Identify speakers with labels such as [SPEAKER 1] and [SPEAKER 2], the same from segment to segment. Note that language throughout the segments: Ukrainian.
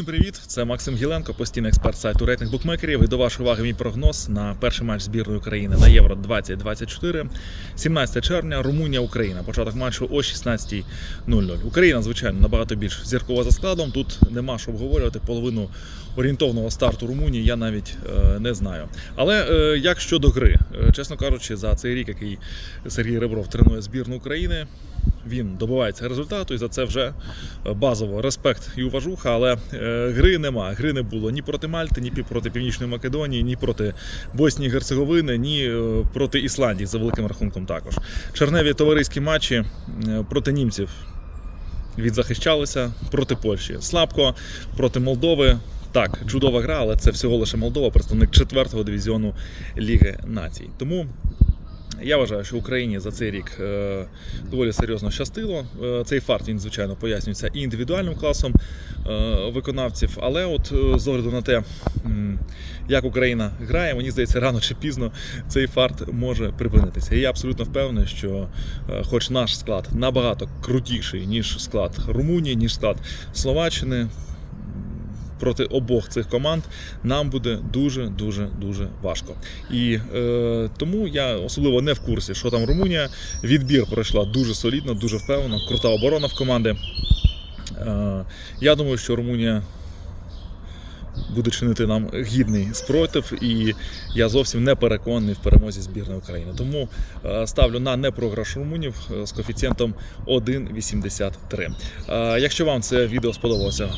[SPEAKER 1] Усім привіт! Це Максим Гіленко, постійний експерт сайту рейтинг букмекерів. І до вашої уваги мій прогноз на перший матч збірної України на Євро 2024. 17 червня, Румунія, Україна. Початок матчу о 16.00. Україна, звичайно, набагато більш зіркова за складом. Тут нема що обговорювати. Половину орієнтовного старту Румунії я навіть е, не знаю. Але е, як щодо гри, Е, чесно кажучи, за цей рік, який Сергій Ребров тренує збірну України, він добивається результату, і за це вже е, базово респект і уважуха. Але е, гри нема. Гри не було ні проти Мальти, ні проти Північної Македонії, ні проти Боснії і Герцеговини, ні е, проти Ісландії за великим рахунком. Також черневі товариські матчі проти німців відзахищалися проти Польщі. Слабко проти Молдови. Так, чудова гра, але це всього лише Молдова, представник четвертого дивізіону Ліги Націй. Тому я вважаю, що Україні за цей рік е, доволі серйозно щастило. Е, цей фарт він, звичайно, пояснюється і індивідуальним класом е, виконавців. Але от з огляду на те, як Україна грає, мені здається, рано чи пізно цей фарт може припинитися. І я абсолютно впевнений, що, хоч наш склад набагато крутіший, ніж склад Румунії, ніж склад Словаччини. Проти обох цих команд нам буде дуже дуже дуже важко. І е, тому я особливо не в курсі, що там Румунія. Відбір пройшла дуже солідно, дуже впевнено. Крута оборона в команди. Е, я думаю, що Румунія буде чинити нам гідний спротив, і я зовсім не переконаний в перемозі збірної України. Тому е, ставлю на непрограш румунів е, з коефіцієнтом 1,83. Е, якщо вам це відео сподобалося,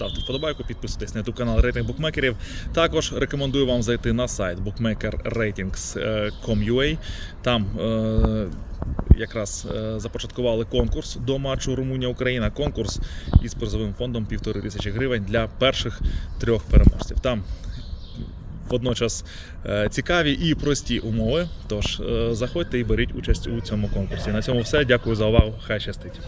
[SPEAKER 1] ставте вподобайку, підписуйтесь на YouTube канал рейтинг букмекерів. Також рекомендую вам зайти на сайт bookmakerratings.com.ua. Там е, якраз е, започаткували конкурс до матчу Румунія-Україна. Конкурс із призовим фондом півтори тисячі гривень для перших трьох переможців. Там водночас е, цікаві і прості умови. Тож е, заходьте і беріть участь у цьому конкурсі. На цьому все. Дякую за увагу. Хай щастить.